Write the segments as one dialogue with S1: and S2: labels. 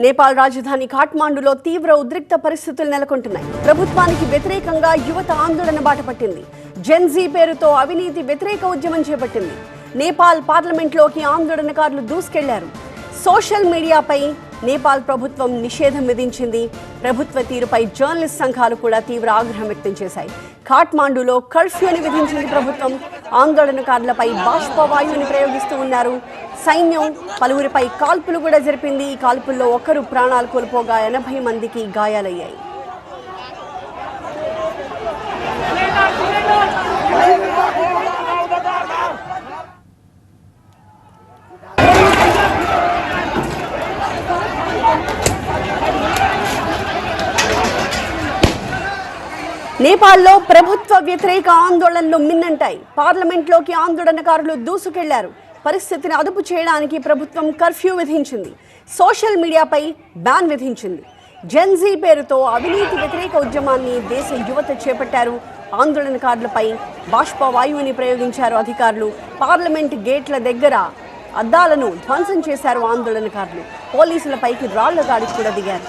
S1: నేపాల్ రాజధాని కాఠ్మాండులో తీవ్ర ఉద్రిక్త పరిస్థితులు నెలకొంటున్నాయి. ప్రభుత్వానికి వ్యతిరేకంగా యువత ఆందోళన బాటపట్టింది జెన్జీ పేరుతో అవినీతి వ్యతిరేక ఉద్యమం చేపట్టింది. నేపాల్ పార్లమెంట్లోకి ఆందోళనకారులు దూసుకెళ్ళారు. సోషల్ మీడియాపై నేపాల్ ప్రభుత్వం నిషేధం విధించింది. ప్రభుత్వ తీరుపై జర్నలిస్ట్ సంఘాలు కూడా తీవ్ర ఆగ్రహం వ్యక్తం చేశాయి. కాఠ్మాండులో కర్ఫ్యూని విధించింది ప్రభుత్వం. ఆందోళనకారులపై బాష్పవాయువుని ప్రయోగిస్తూ ఉన్నారు. సైన్యం పలువురిపై కాల్పులు కూడా జరిపింది. ఈ కాల్పుల్లో ఒకరు ప్రాణాలు కోల్పోగా ఎనభై మందికి గాయాలయ్యాయి. నేపాల్లో ప్రభుత్వ వ్యతిరేక ఆందోళనలు మిన్నంటాయి. పార్లమెంట్లోకి ఆందోళనకారులు దూసుకెళ్ళారు. పరిస్థితిని అదుపు చేయడానికి ప్రభుత్వం కర్ఫ్యూ విధించింది. సోషల్ మీడియాపై బ్యాన్ విధించింది. జెన్జీ పేరుతో అవినీతి వ్యతిరేక ఉద్యమాన్ని దేశ యువత చేపట్టారు. ఆందోళనకారులపై బాష్పవాయువుని ప్రయోగించారు అధికారులు. పార్లమెంట్ గేట్ల దగ్గర అద్దాలను ధ్వంసం చేశారు ఆందోళనకారులు. పోలీసులపైకి రాళ్ళ దాడికి కూడా దిగారు.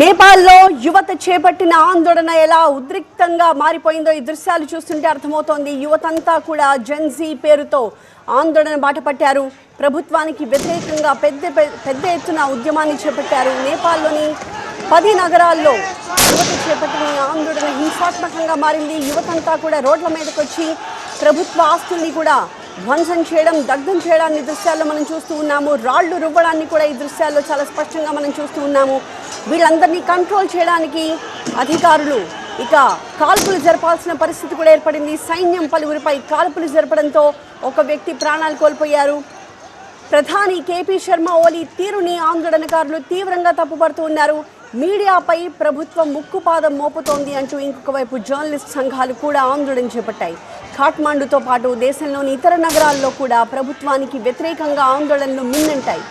S1: నేపాల్లో యువత చేపట్టిన ఆందోళన ఎలా ఉద్రిక్తంగా మారిపోయిందో ఈ దృశ్యాలు చూస్తుంటే అర్థమవుతోంది. యువతంతా కూడా జెన్జీ పేరుతో ఆందోళన బాటపట్టారు ప్రభుత్వానికి వ్యతిరేకంగా పెద్ద పెద్ద ఎత్తున ఉద్యమాన్ని చేపట్టారు. నేపాల్లోని పది నగరాల్లో చేపట్టిన ఆందోళన హింసాత్మకంగా మారింది. యువతంతా కూడా రోడ్ల మీదకి వచ్చి ప్రభుత్వ ఆస్తుల్ని కూడా ధ్వంసం చేయడం దగ్ధం చేయడాన్ని దృశ్యాల్లో మనం చూస్తూ ఉన్నాము. రాళ్ళు రువ్వడాన్ని కూడా ఈ దృశ్యాల్లో చాలా స్పష్టంగా మనం చూస్తూ ఉన్నాము. వీళ్ళందరినీ కంట్రోల్ చేయడానికి అధికారులు ఇక కాల్పులు జరపాల్సిన పరిస్థితి కూడా ఏర్పడింది. సైన్యం పలువురిపై కాల్పులు జరపడంతో ఒక వ్యక్తి ప్రాణాలు కోల్పోయారు. ప్రధాని కేపీ శర్మ ఓలీ తీరుని ఆందోళనకారులు తీవ్రంగా తప్పుపడుతూ ఉన్నారు. మీడియాపై ప్రభుత్వం ముక్కుపాదం మోపుతోంది అంటూ ఇంకొక వైపు జర్నలిస్ట్ సంఘాలు కూడా ఆందోళన చేపట్టాయి. ఖాట్మాండుతో పాటు దేశంలోని ఇతర నగరాల్లో కూడా ప్రభుత్వానికి వ్యతిరేకంగా ఆందోళనలు మిన్నంటాయి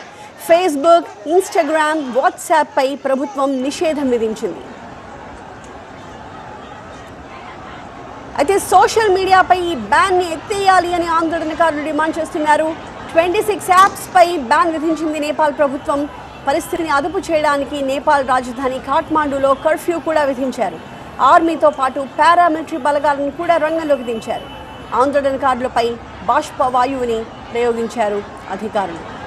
S1: ఫేస్బుక్ ఇన్స్టాగ్రామ్ వాట్సాప్పై ప్రభుత్వం నిషేధం విధించింది. అయితే సోషల్ మీడియాపై ఈ బ్యాన్ని ఎత్తేయాలి అని ఆందోళనకారులు డిమాండ్ చేస్తున్నారు. ట్వంటీ సిక్స్ యాప్స్పై బ్యాన్ విధించింది నేపాల్ ప్రభుత్వం. పరిస్థితిని అదుపు చేయడానికి నేపాల్ రాజధాని కాఠ్మాండూలో కర్ఫ్యూ కూడా విధించారు. ఆర్మీతో పాటు పారామిలిటరీ బలగాలను కూడా రంగంలోకి దించారు. ఆందోళనకారులపై బాష్ప వాయువుని ప్రయోగించారు అధికారులు.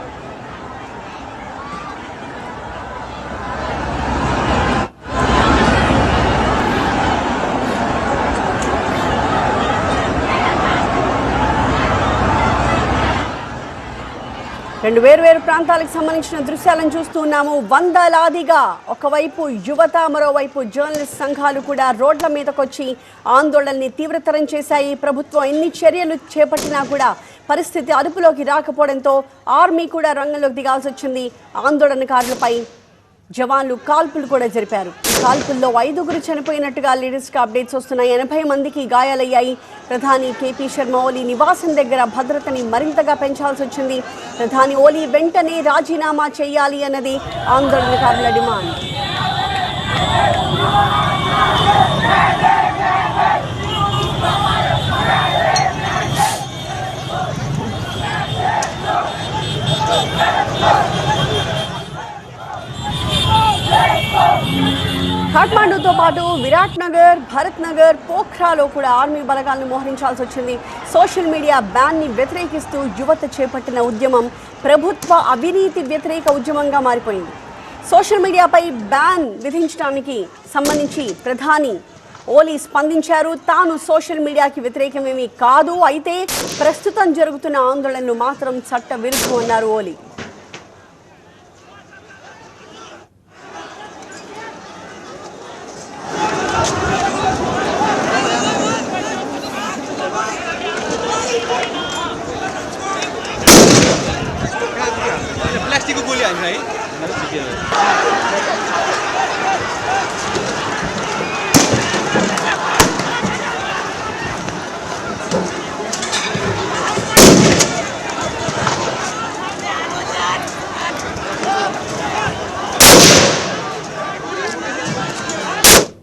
S1: రెండు వేర్వేరు ప్రాంతాలకు సంబంధించిన దృశ్యాలను చూస్తున్నాము వందలాదిగా ఒకవైపు యువత మరోవైపు జర్నలిస్ట్ సంఘాలు కూడా రోడ్ల మీదకొచ్చి ఆందోళనని తీవ్రతరం చేశాయి. ప్రభుత్వం ఎన్ని చర్యలు చేపట్టినా కూడా పరిస్థితి అదుపులోకి రాకపోవడంతో ఆర్మీ కూడా రంగంలోకి దిగాల్సి వచ్చింది ఆందోళనకారులపై జవాన్లు కాల్పులు కూడా జరిపారు. కాల్పుల్లో ఐదుగురు చనిపోయినట్టుగా లేటెస్ట్ అప్డేట్స్ వస్తున్నాయి. ఎనభై మందికి గాయాలయ్యాయి. ప్రధాని కేపీ శర్మ ఓలీ నివాసం దగ్గర భద్రతని మరింతగా పెంచాల్సి వచ్చింది. ప్రధాని ఓలీ వెంటనే రాజీనామా చేయాలి అన్నది ఆందోళనకారుల డిమాండ్. కాఠ్మాండూతో పాటు విరాట్ నగర్ భరత్ నగర్ పోఖ్రాలో కూడా ఆర్మీ బలగాలను మోహరించాల్సి వచ్చింది. సోషల్ మీడియా బ్యాన్ని వ్యతిరేకిస్తూ యువత చేపట్టిన ఉద్యమం ప్రభుత్వ అవినీతి వ్యతిరేక ఉద్యమంగా మారిపోయింది. సోషల్ మీడియాపై బ్యాన్ విధించడానికి సంబంధించి ప్రధాని ఓలీ స్పందించారు. తాను సోషల్ మీడియాకి వ్యతిరేకమేమీ కాదు అయితే ప్రస్తుతం జరుగుతున్న ఆందోళనలు మాత్రం చట్ట విరుద్ధం అన్నారు ఓలీ. ridiculous.